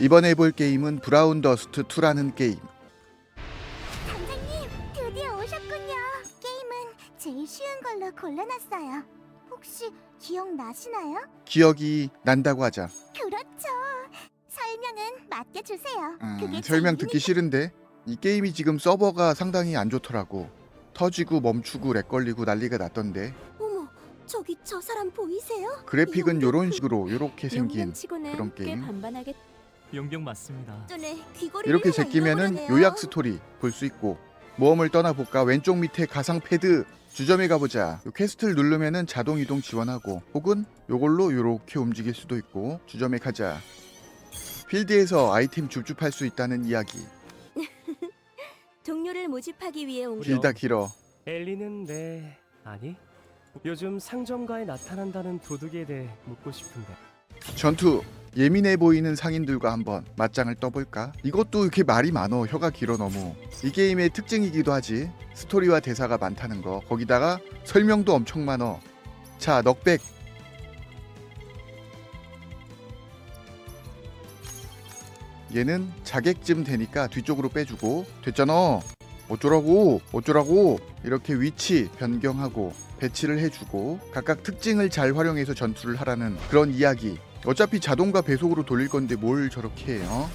이번에 해볼 게임은 브라운 더스트 2라는 게임. 선생님, 드디어 오셨군요. 게임은 제일 쉬운 걸로 골라놨어요. 혹시 기억나시나요? 기억이 난다고 하자. 그렇죠. 설명은 맡겨주세요. 음, 그게 설명 듣기 싫은데 이 게임이 지금 서버가 상당히 안 좋더라고. 터지고 멈추고 렉 걸리고 난리가 났던데 어머, 저기 저 사람 보이세요? 그래픽은 요런 그 식으로 요렇게 생긴 그런 꽤 게임. 반반하게 용병 맞습니다. 이렇게 제끼면은 요약 스토리 볼 수 있고 모험을 떠나볼까 왼쪽 밑에 가상 패드 주점에 가보자. 요 퀘스트를 누르면은 자동 이동 지원하고 혹은 요걸로 요렇게 움직일 수도 있고 주점에 가자. 필드에서 아이템 줍줍할 수 있다는 이야기. 동료를 모집하기 위해 온 길다. 길다 길어. 엘리는 네 아니? 요즘 상점가에 나타난다는 도둑에 대해 묻고 싶은데. 전투 예민해 보이는 상인들과 한번 맞짱을 떠볼까? 이것도 이렇게 말이 많어. 혀가 길어 너무. 이 게임의 특징이기도 하지. 스토리와 대사가 많다는 거. 거기다가 설명도 엄청 많어. 자 넉백. 얘는 자객쯤 되니까 뒤쪽으로 빼주고 됐잖아. 어쩌라고? 어쩌라고? 이렇게 위치 변경하고 배치를 해주고 각각 특징을 잘 활용해서 전투를 하라는 그런 이야기 어차피 자동과 배속으로 돌릴 건데 뭘 저렇게 해요?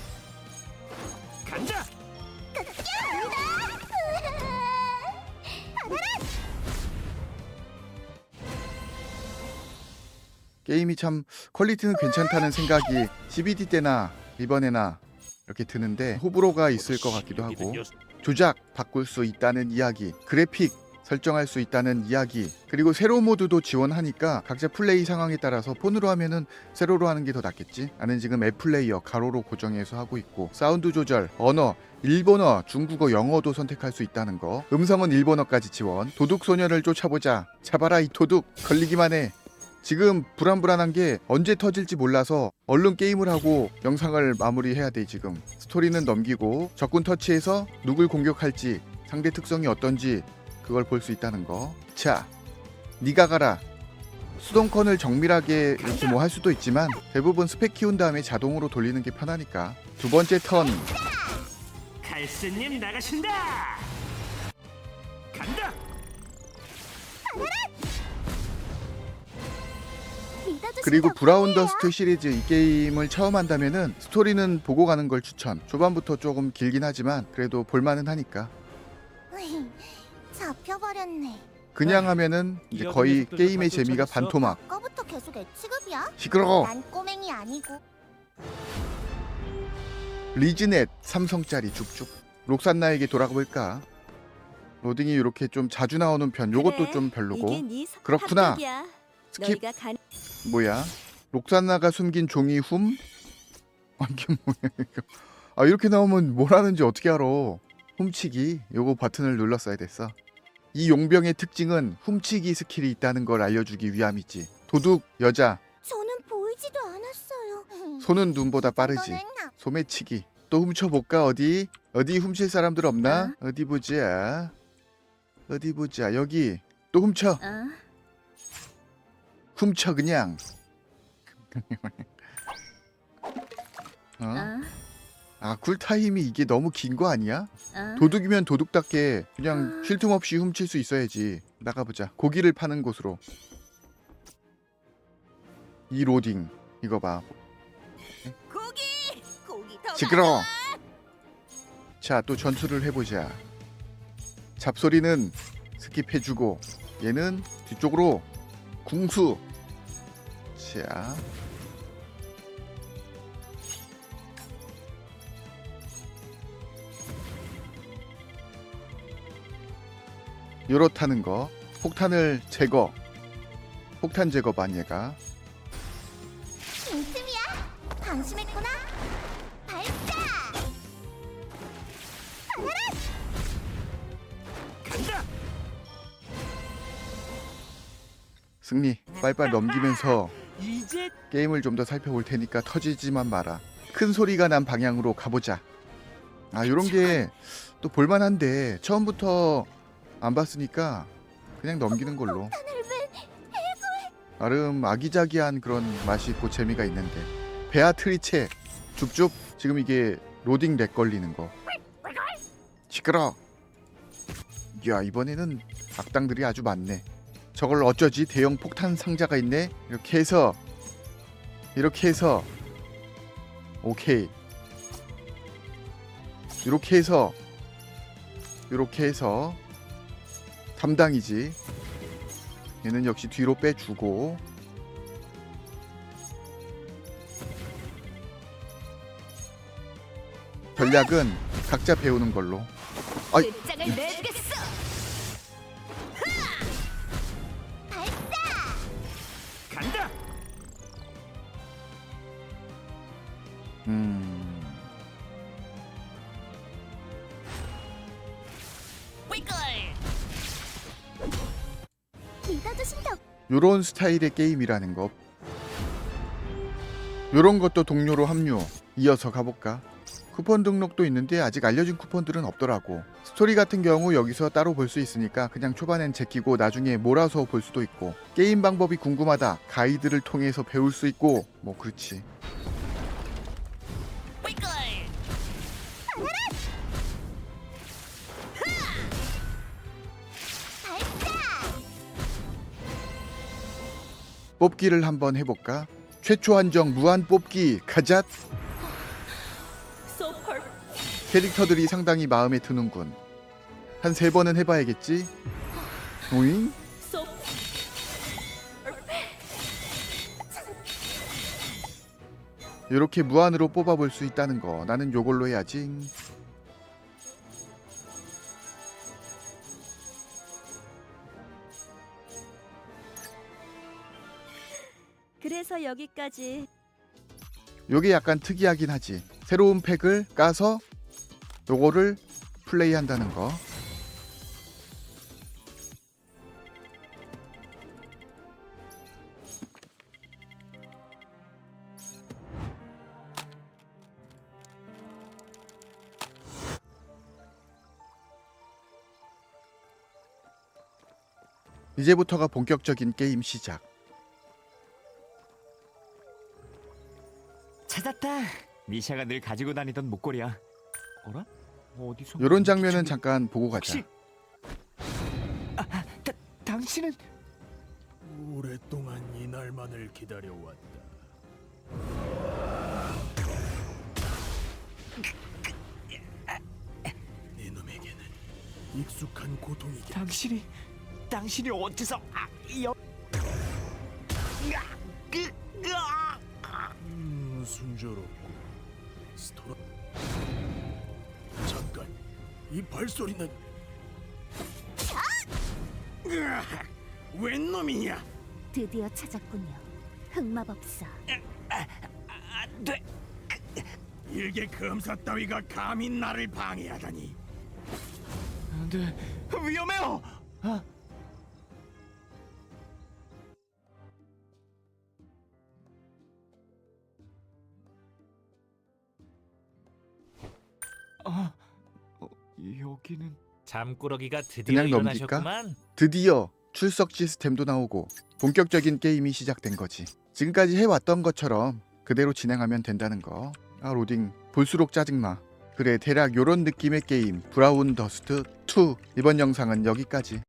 간다. 게임이 참 퀄리티는 괜찮다는 생각이 CBD 때나 이번에나 이렇게 드는데 호불호가 있을 것 같기도 하고 조작 바꿀 수 있다는 이야기 그래픽 설정할 수 있다는 이야기. 그리고 세로 모드도 지원하니까 각자 플레이 상황에 따라서 폰으로 하면은 세로로 하는 게 더 낫겠지? 나는 지금 앱플레이어 가로로 고정해서 하고 있고 사운드 조절 언어 일본어 중국어 영어도 선택할 수 있다는 거. 음성은 일본어까지 지원. 도둑 소녀를 쫓아보자. 잡아라 이 도둑. 걸리기만 해. 지금 불안불안한 게 언제 터질지 몰라서 얼른 게임을 하고 영상을 마무리해야 돼 지금. 스토리는 넘기고 적군 터치해서 누굴 공격할지 상대 특성이 어떤지 그걸 볼 수 있다는 거자 니가 가라 수동권을 정밀하게 이렇게 뭐 할 수도 있지만 대부분 스펙 키운 다음에 자동으로 돌리는 게 편하니까 두 번째 턴 갈스님 나가신다. 간다. 그리고 브라운 더스트 시리즈 이 게임을 처음 한다면은 스토리는 보고 가는 걸 추천. 초반부터 조금 길긴 하지만 그래도 볼만은 하니까. 잡혀버렸네. 그냥 하면은 이제 거의 게임의 재미가 반토막. 아까부터 계속 애취급이야? 시끄러워. 난 꼬맹이 아니고. 리즈넷 삼성짜리 줍줍. 록산나에게 돌아가 볼까? 로딩이 이렇게 좀 자주 나오는 편. 요것도 그래, 좀 별로고. 네 사- 그렇구나. 합격이야. 스킵. 너희가 간 뭐야? 록산나가 숨긴 종이 훔? 아, 이게 뭐야 이거? 아 이렇게 나오면 뭘 하는지 어떻게 알아? 훔치기. 요거 버튼을 눌렀어야 됐어. 이 용병의 특징은 훔치기 스킬이 있다는 걸 알려주기 위함이지. 도둑 여자 저는 보이지도 않았어요. 손은 눈보다 빠르지. 소매치기. 또 훔쳐볼까 어디? 어디 훔칠 사람들 없나? 어디 보자. 어디 보자. 여기 또 훔쳐. 어? 훔쳐 그냥. 어? 어? 아 쿨타임이 이게 너무 긴 거 아니야? 어? 도둑이면 도둑답게 그냥 아. 쉴틈 없이 훔칠 수 있어야지. 나가보자. 고기를 파는 곳으로. 이 로딩 이거 봐. 고기! 고기 더 시끄러워. 자, 또 전투를 해보자. 잡소리는 스킵해주고 얘는 뒤쪽으로 궁수. 자, 요렇다는 거. 폭탄을 제거. 폭탄 제거반 얘가. 빈틈이야. 방심했구나. 발사! 간다. 승리. 빨빨 넘기면서 이제 게임을 좀 더 살펴볼 테니까 터지지만 마라. 큰 소리가 난 방향으로 가보자. 아, 요런 게 또 볼만한데 처음부터 안 봤으니까 그냥 넘기는 걸로. 나름 아기자기한 그런 맛이 있고 재미가 있는데. 베아트리체 줍줍 지금 이게 로딩 렉 걸리는 거. 시끄러. 야 이번에는 악당들이 아주 많네. 저걸 어쩌지? 대형 폭탄 상자가 있네. 이렇게 해서 이렇게 해서 오케이. 이렇게 해서 이렇게 해서 담당이지. 얘는 역시 뒤로 빼주고 전략은 각자 배우는 걸로. 아이. 요런 스타일의 게임이라는 거. 요런 것도 동료로 합류. 이어서 가볼까? 쿠폰 등록도 있는데 아직 알려진 쿠폰들은 없더라고. 스토리 같은 경우 여기서 따로 볼 수 있으니까 그냥 초반엔 제끼고 나중에 몰아서 볼 수도 있고 게임 방법이 궁금하다. 가이드를 통해서 배울 수 있고 뭐 그렇지. 뽑기를 한번 해볼까? 최초 한정 무한 뽑기 가자. 캐릭터들이 상당히 마음에 드는군. 한 세 번은 해봐야겠지? 오잉? 소. 이렇게 무한으로 뽑아볼 수 있다는 거 나는 요걸로 해야지. 여기까지. 요게 약간 특이하긴 하지. 새로운 팩을 까서 요거를 플레이한다는 거. 이제부터가 본격적인 게임 시작. 찾았다. 미샤가 늘 가지고 다니던 목걸이야. 어라? 어디서? 요런 장면은 잠깐 보고 가자. 혹시 아, 다, 당신은 오랫동안 이 날만을 기다려왔다. 이놈에게는 익숙한 고통이겠다. 당신이 당신이 어째서 아, 여... 으아, 음, 순조롭고 스토라. 잠깐, 이 발소리는 으아, 웬 놈이냐? 드디어 찾았군요. 흑마법사. 안 돼. 일개 검사 따위가 감히 나를 방해하다니. 안 돼. 위험해요. 아. 아, 여기는 잠꾸러기가 드디어 그냥 넘길까? 일어나셨구만. 드디어 출석 시스템도 나오고 본격적인 게임이 시작된 거지. 지금까지 해왔던 것처럼 그대로 진행하면 된다는 거. 아 로딩 볼수록 짜증나. 그래 대략 요런 느낌의 게임 브라운 더스트 2 이번 영상은 여기까지.